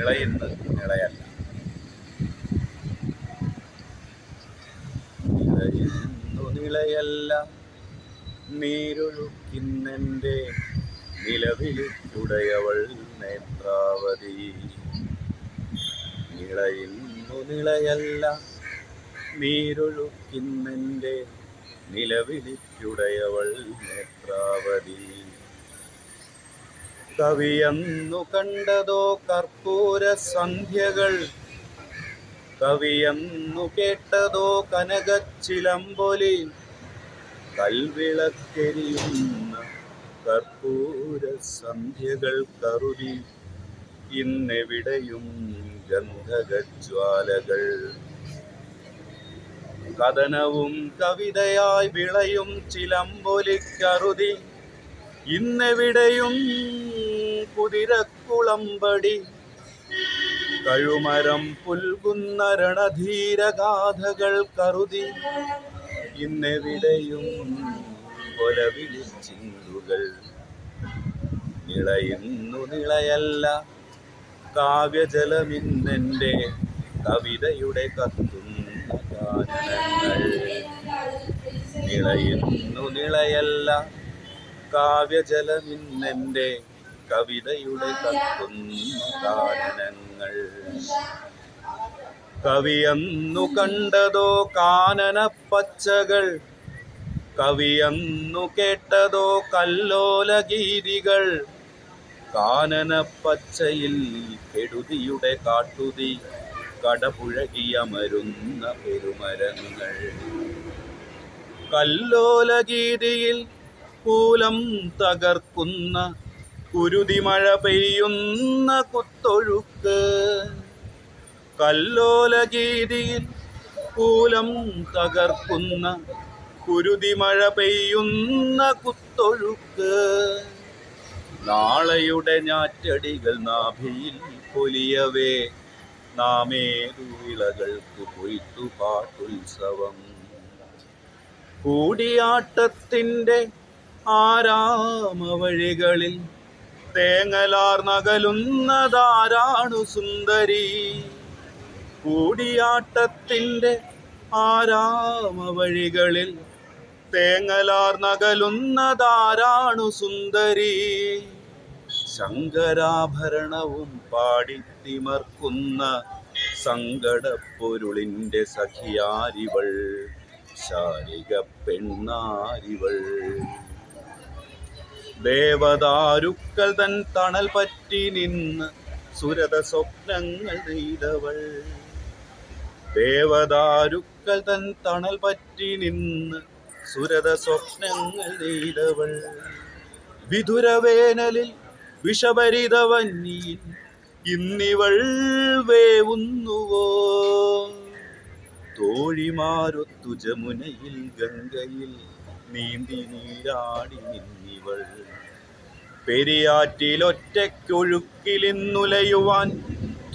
നിളയുന്ന ഇളയല്ല നിളയുന്നു നിളയല്ല നീരൊഴുക്കിന്നെന്റെ നിലവിളിക്കുടയവൾ നേത്രാവതി. നിളയുന്നു നിളയല്ല നീരൊഴുക്കിന്നെന്റെ നിലവിളിക്കുടയവൾ നേത്രാവതി. കവിയെന്നു കണ്ടതോ കർപ്പൂര സന്ധ്യകൾ. കവിയന്നു കേട്ടതോ കനകച്ചിലമ്പൊലി. കൽവിളക്കെരിയുന്ന കർപ്പൂര സന്ധ്യകൾ കറുതി. ഇന്നെവിടെയും ഗന്ധകജ്വാലകൾ. കഥനവും കവിതയായി വിളയും ചിലമ്പൊലിക്കറുതി ഇന്നെവിടെയും കുതിരക്കുളമ്പടി. കഴുമരം പുൽകുന്ന രണധീരഗാഥകൾ കറുതി. ഇന്നെവിടെയും കൊലവിളിച്ചിന്തുകൾ നിളയുന്നു നിളയല്ല. കാവ്യജലമിന്നെന്റെ കവിതയുടെ കത്തുന്ന നിളയുന്നു നിളയല്ല. കാവ്യജലമിന്നെന്റെ കവിതയുടെ കാനനങ്ങൾ കവിയെന്നു കണ്ടതോ കാനന പച്ചകൾ കവിയെന്നു കേട്ടതോ കല്ലോല ഗീതികൾ കാനന പച്ചയിൽ കെടുതിയുടെ കാട്ടുതി കടപുഴകിയമരുന്ന പെരുമരങ്ങൾ. കല്ലോല ഗീതിയിൽ കൂലം തകർക്കുന്ന കുരുതിമഴ പെയ്യുന്ന കുത്തൊഴുക്ക്. കല്ലോലഗീതിയിൽ കൂലം തകർക്കുന്ന കുരുതിമഴ പെയ്യുന്ന കുത്തൊഴുക്ക്. നാളെയുടെ ഞാറ്റടികൾ നാഭിയിൽ പൊലിയവേ നാമേതു വിളകൾക്ക് കൊയ്ത്തു പാട്ടുത്സവം. കൂടിയാട്ടത്തിന്റെ ആരാമവഴികളിൽ തേങ്ങലാർ നകലുന്നതാരാണു സുന്ദരി? കൂടിയാട്ടത്തിന്റെ ആരാമവഴികളിൽ തേങ്ങലാർ നകലുന്നതാരാണു സുന്ദരി? ശങ്കരാഭരണവും പാടിത്തിമർക്കുന്ന സങ്കടപ്പൊരുളിന്റെ സഖിയാരിവൾ ശാരിക പെണ്ണാരിവൾ ദേവദാരുക്കൾ തൻ തണൽ പറ്റി നിന്ന് സുരത സ്വപ്നങ്ങൾ നെയ്തവൾ. ദേവദാരുക്കൾ തൻ തണൽ പറ്റി നിന്ന് സുരത സ്വപ്നങ്ങൾ നെയ്തവൾ. വിധുരവേനലിൽ വിഷഭരിതവന്നിയിൽ ഇന്നിവൾ വേവുന്നുവോ? തോഴിമാരൊത്തു ജമുനയിൽ ഗംഗയിൽ നീന്തി നീരാടി നിന്നിവൾ. പെരിയാറ്റിലൊറ്റയ്ക്കൊഴുക്കിലിന്നുലയുവാൻ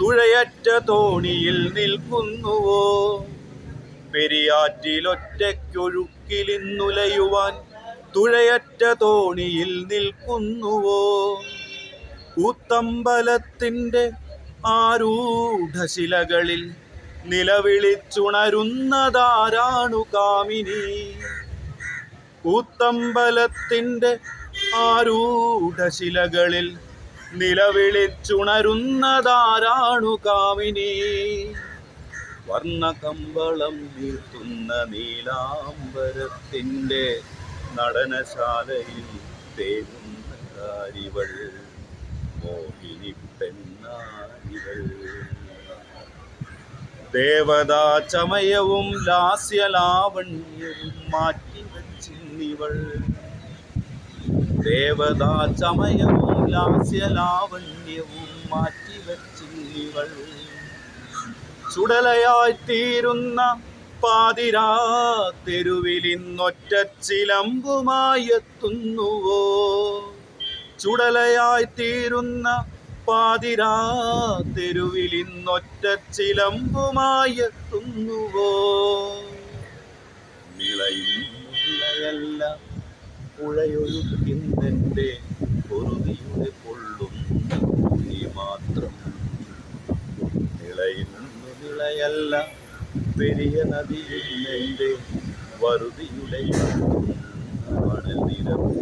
തുഴയറ്റ തോണിയിൽ നിൽക്കുന്നുവോ? പെരിയാറ്റിലൊറ്റയ്ക്കൊഴുക്കിലിന്നുലയുവാൻ തുഴയറ്റ തോണിയിൽ നിൽക്കുന്നുവോ? കൂത്തമ്പലത്തിന്റെ ആരൂഢശിലകളിൽ നിലവിളിച്ചുണരുന്നതാരാണു കാമിനി? കൂത്തമ്പലത്തിന്റെ ആരൂഢശിലകളിൽ നിലവിളിച്ചുണരുന്നതാരാണു കാമിനി? വർണകമ്പളം നീർത്തുന്ന നീലാംബരത്തിന്റെ നടനശാലയിൽ തേങ്ങുന്ന കാരിവൾ മോഹിനി പെണ്ണാരിവൾ. ദേവതാ ചമയവും ലാസ്യലാവണ്യവും മാറ്റിവച്ചിന്നിവൾ ദേവതാ ചമയവും ലാസ്യലാവണ്യവും മാറ്റിവച്ചിന്നിവൾ ചുടലയായി തീരുന്ന പാതിരാ തെരുവിലിന്നൊറ്റ ചിലമ്പുമായെത്തുന്നുവോ? ചുടലയായിത്തീരുന്ന ചുടലയായി തീരുന്ന പാതിരാ തെരുവിലിന്നൊറ്റ ചിലമ്പുമായി എത്തുന്നുവോ പുള്ളയല്ല പുഴയൊഴുകിന്തന്റെ പൊറുതിയുടെ കൊള്ളുന്ന കൂലി മാത്രം നിളയുന്നു നിളയല്ല. പെരിയ നദിയിലെന്റെ വറുതിയുടെ മണൽ നിറവും